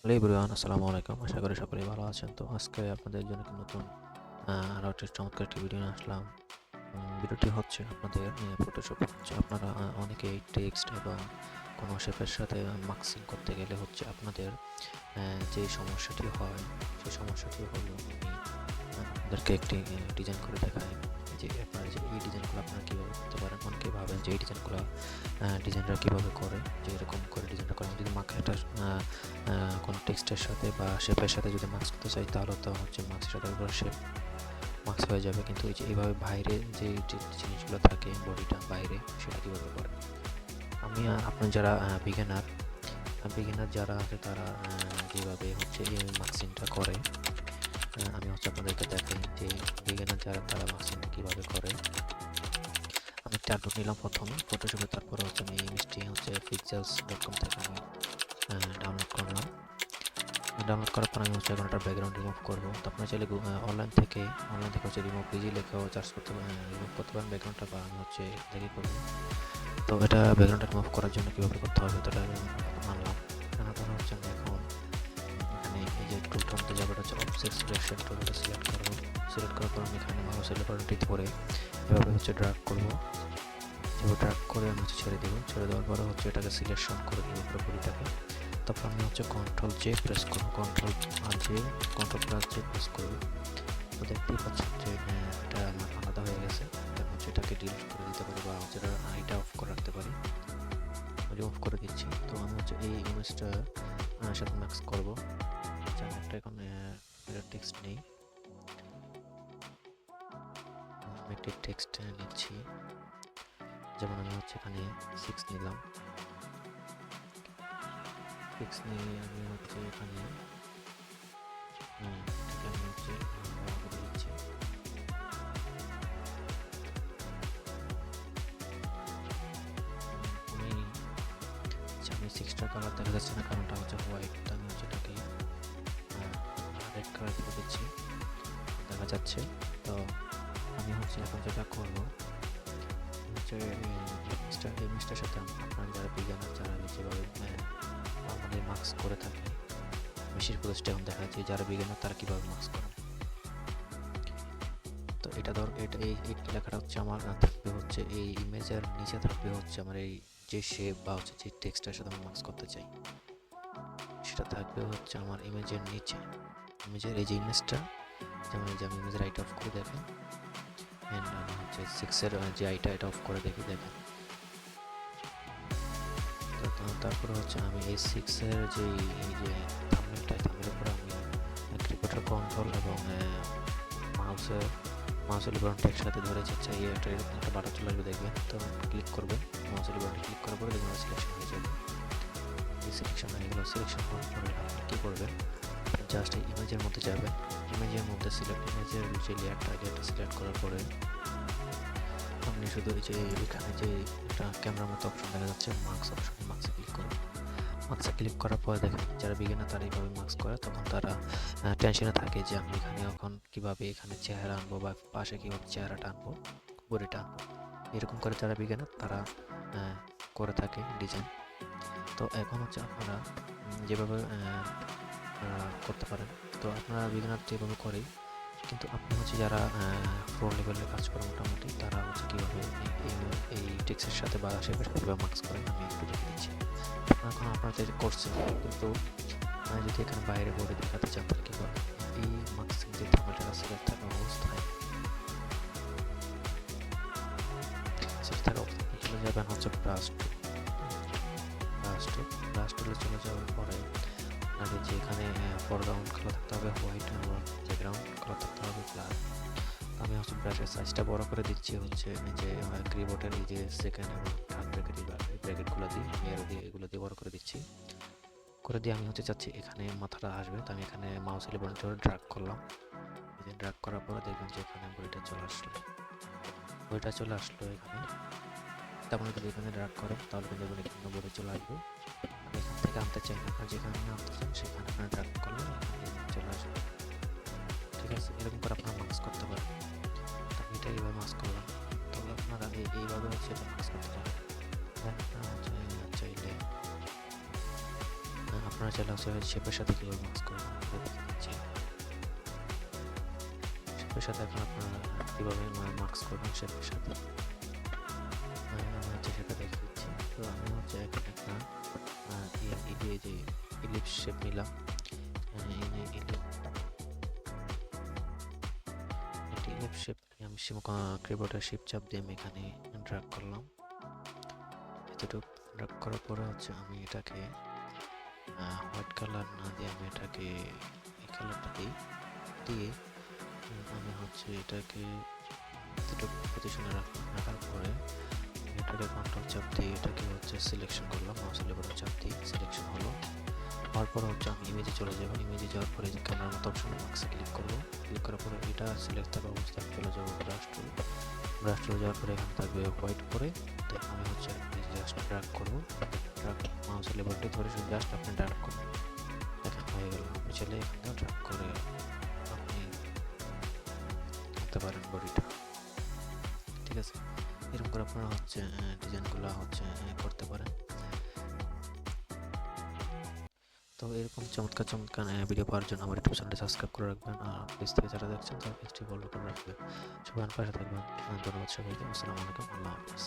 Hello everyone, আসসালামু আলাইকুম। আশা করি সকলেই ভালো আছেন। তো আজকে আপনাদের জন্য একটি নতুন আরও একটি চমৎকার একটি ভিডিও নিয়ে আসলাম। ভিডিওটি হচ্ছে আপনাদের ফটোশপ হচ্ছে আপনারা অনেকে অনেকেই টেক্সট এবং কোনো শেপের সাথে মার্কসিং করতে গেলে হচ্ছে আপনাদের যে সমস্যাটি হয়, সেই সমস্যাটি হলো আমি আপনাদেরকে একটি ডিজাইন করে দেখাই। যে আপনারা যে, এই ডিজাইনগুলো আপনারা কীভাবে করতে পারেন অনেকে যে এই ডিজাইনগুলো ডিজাইনটা কীভাবে করে, যে এরকম করে ডিজাইনটা করে যদি মাকে একটা কোনো টেক্সটের সাথে বা শেপের সাথে যদি মার্কস করতে চাই, তাহলে তো হচ্ছে মার্কসের সাথে শেপ মাস্ক হয়ে যাবে। কিন্তু এই যে এইভাবে বাইরে যে জিনিসগুলো থাকে বডিটা বাইরে, সেটা কীভাবে করে? আমি আপনার যারা বিজ্ঞানার বিজ্ঞানার যারা আছে, তারা যেভাবে হচ্ছে এই মার্কসিংটা করে? আমি হচ্ছে আপনাদেরকে দেখাই যে বিজ্ঞানার যারা, তারা মার্কসিংটা কীভাবে করে? আমি একটা নিলাম প্রথমে ফটোশপে তারপরে হচ্ছে আমি এই মিষ্টি হচ্ছে পিক্সেলস ডট কম থেকে আমি ডাউনলোড করলাম। ডাউনলোড করার পর আমি হচ্ছে এখন একটা ব্যাকগ্রাউন্ড রিমুভ করব। তো চাইলে অনলাইন থেকে অনলাইন থেকে হচ্ছে রিমুভ ইজি লেখেও চার্জ করতে রিমুভ করতে পারেন ব্যাকগ্রাউন্ডটা বা আমি হচ্ছে দেখে করব। তো এটা ব্যাকগ্রাউন্ডটা রিমুভ করার জন্য কীভাবে করতে হবে তো এটা আমি কেন তাহলে হচ্ছে আমি এখন এখানে এই যে টুলটার মধ্যে যাবে, এটা হচ্ছে অবজেক্ট সিলেকশন টুলটা সিলেক্ট করব। সিলেক্ট করার পর আমি এখানে মাউসের বাটনটি ধরে এভাবে হচ্ছে ড্রাগ করব। ড্রাগ করে আমি হচ্ছে ছেড়ে দেবো। ছেড়ে দেওয়ার পরে হচ্ছে এটাকে সিলেকশন করে দেবো পুরোপুরিটাকে তারপর আমি হচ্ছে কন্ট্রোল জে প্রেস করব। কন্ট্রোল আর J control plus J press করব। তো দেখতেই পাচ্ছেন যে হ্যাঁ, এটা আমার আলাদা হয়ে গেছে। আমি হচ্ছে এটাকে ডিলিট করে দিতে পারি বা হচ্ছে এটা আইটা অফ করে রাখতে পারি। আমি অফ করে দিচ্ছি। তো আমি হচ্ছে এই ইমেজটা সাথে ম্যাক্স করব। আচ্ছা একটা এখন টেক্সট নেই। আমি একটি টেক্সট নিচ্ছি। যেমন আমি হচ্ছে এখানে সিক্স নিলাম। সিক্স নিয়ে আমি হচ্ছে এখানে সিক্সটা কালার দেখা যাচ্ছে না, কারণটা হচ্ছে হোয়াইট আমি হচ্ছে এটাকে রেড কালার দিয়ে দিচ্ছি। দেখা যাচ্ছে, তো আমি হচ্ছে এখন যেটা করব মিস্টার এই মিস্টার সাথে আপনারা যারা বিজ্ঞানের যারা যেভাবে নর্মালি মাস্ক করে থাকে বেশির প্রদেশটা এখন দেখা যাচ্ছে, যারা বিজ্ঞানের তারা কীভাবে মাস্ক করে? তো এটা ধর, এটা এই লেখাটা হচ্ছে আমার থাকবে হচ্ছে এই ইমেজের নিচে থাকবে হচ্ছে আমার এই যে শেপ বা হচ্ছে যে টেক্সটের সাথে আমি মাস্ক করতে চাই। সেটা থাকবে হচ্ছে আমার ইমেজের নিচে। ইমেজের এই যে ইমেজটা যেমন যে আমি ইমেজের রাইট অফ করে দেখেন অ্যান্ড সিক্সের যে আইটা এটা অফ করে দেখি, দেখেন। তারপরে হচ্ছে আমি এই সিক্সের যে, এই যে থাম্বনেলটা থাম্বনেলের উপরে আমি ক্রিকেটার কন্ট্রোল এবং মাউসের মাউসের লিবারনটা একসাথে ধরে যাচ্ছে এই একটা একটা বাটন চলে আসবে, দেখবেন। তো ক্লিক করবে মাউসের লিবারনটা ক্লিক করার পরে দেখবেন সিলেকশন হয়ে যাবে। এই সিলেকশন হয়ে গেলো সিলেকশন হওয়ার পরে কী করবেন? জাস্ট ইমেজের মধ্যে যাবেন। ইমেজের মধ্যে সিলেক্ট ইমেজের যে লেয়ারটা লেয়ারটা সিলেক্ট করার পরে আপনি শুধু এই যে এখানে যে একটা ক্যামেরার মতো অপশন দেখা যাচ্ছে মার্কস অপশন মার্কসে ক্লিক করুন মার্কসে ক্লিক করার পরে দেখেন যারা বিগিনার তারা এইভাবে মার্কস করে, তখন তারা টেনশনে থাকে যে আমি এখানে এখন কীভাবে এখানে চেহারা আনব বা পাশে কীভাবে চেহারাটা আনব বডিটা আনব। এরকম করে যারা বিজ্ঞানের তারা করে থাকে ডিজাইন তো এখন হচ্ছে আপনারা যেভাবে করতে পারেন। তো আপনারা বিজ্ঞানার যেভাবে করেই, কিন্তু আপনি হচ্ছে যারা প্রো লেভেলের কাজ করে মোটামুটি এই সাথে বা কীভাবে মার্কস করেন আমি একটু দেখে দিচ্ছি এখন আপনাদের করছেন কিন্তু আপনারা যদি এখানে বাইরে বোর্ডে দেখাতে চান তাহলে কী করবেন এই মার্কসিং যে থার্মালটা সিলেক্ট থাকা অবস্থায় চলে যাবেন হচ্ছে ব্রাশ ব্রাশ ব্রাশ টুলে চলে যাওয়ার পরে আপনাদের যে এখানে ফরগ্রাউন্ড কালার থাকতে হবে হোয়াইট এবং ব্যাকগ্রাউন্ড কালার থাকতে হবে ব্ল্যাক আমি হচ্ছে ব্রাশের সাইজটা বড় করে দিচ্ছি হচ্ছে যে গ্রিবোর্ডের এই যে সেকেন্ড এবং থার্ড ব্র্যাকেট ব্র্যাকেটগুলো দিয়ে এর দিয়ে এগুলো দিয়ে বড় করে দিচ্ছি। করে দিয়ে আমি হচ্ছে চাচ্ছি এখানে মাথাটা আসবে। তো আমি এখানে মাউস এলিবন ধরে ড্রাগ করলাম। এই ড্রাগ করার পরে দেখবেন যে এখানে বইটা চলে আসলো। বইটা চলে আসলো এখানে। তারপরে যদি এখানে ড্রাগ করেন তাহলে কিন্তু এখানে বইটা চলে আসবে। এখান থেকে আনতে চাই না। যেখানে আনতে চাই সেখানে ড্রাগ করলে চলে আসবে। ঠিক আছে এরকম করে আপনারা মাস্ক করতে পারেন। আমি এটা এইভাবে মাস্ক করলাম। তাহলে আপনারা এই- এইভাবে হচ্ছে মাস্ক করতে পারেন। চাইলে আপনারা চাইলে হচ্ছে শেপের সাথে কীভাবে মাক্স করে দেখে দিচ্ছি শেপের সাথে এখন আপনারা কীভাবে মাক্স করবেন শেপের সাথে। হচ্ছে তো আমি হচ্ছে একটা এই- যে- শেপ নিলাম। ইলিপস শেপ আমি কিবোর্ডের শিপ চাপ দিয়ে আমি এখানে ড্রাগ করলাম। এতটুকু ড্রাগ করার পরে হচ্ছে আমি এটাকে হোয়াইট কালার না দিয়ে আমি এটাকে এই কালারটা দিই। দিয়ে আমি হচ্ছে এটাকে এতটুকু পজিশনে রাখলাম রাখার পরে এটাকে কন্ট্রোল চাপ দিয়ে এটাকে হচ্ছে সিলেকশন করলাম। হওয়ার পরে হচ্ছে আমি ইমেজে চলে যাব। ইমেজে যাওয়ার পরে যে ক্যামেরার মতো অপশন মার্কসে ক্লিক করব। ক্লিক করার পরে এটা সিলেক্ট থাকা অবস্থায় চলে যাব ব্রাশ টুল ব্রাশ টুল যাওয়ার পরে এখানে থাকবে হোয়াইট করে তো আমি হচ্ছে জাস্ট ড্রাগ করব। ড্রাগ মাউসের লেবারটি ধরে শুধু জাস্ট আপনি ড্রাগ করুন দেখেন, হয়ে গেল। আপনি চাইলে এখানে ড্রাগ করে আপনি করতে পারেন বডিটা ঠিক আছে? এরকম করে আপনারা হচ্ছে ডিজাইনগুলো হচ্ছে করতে পারেন। তো এরকম চমৎকার চমৎকার ভিডিও পাওয়ার জন্য আমার ইউটিউব চ্যানেলটি সাবস্ক্রাইব করে রাখবেন। আর পেজ থেকে যারা দেখছেন, তার পেজটি ফলো করে রাখবেন। সবাই পাশে থাকবেন। ধন্যবাদ সবাইকে। আসসালামু আলাইকুম। আল্লাহ হাফিজ।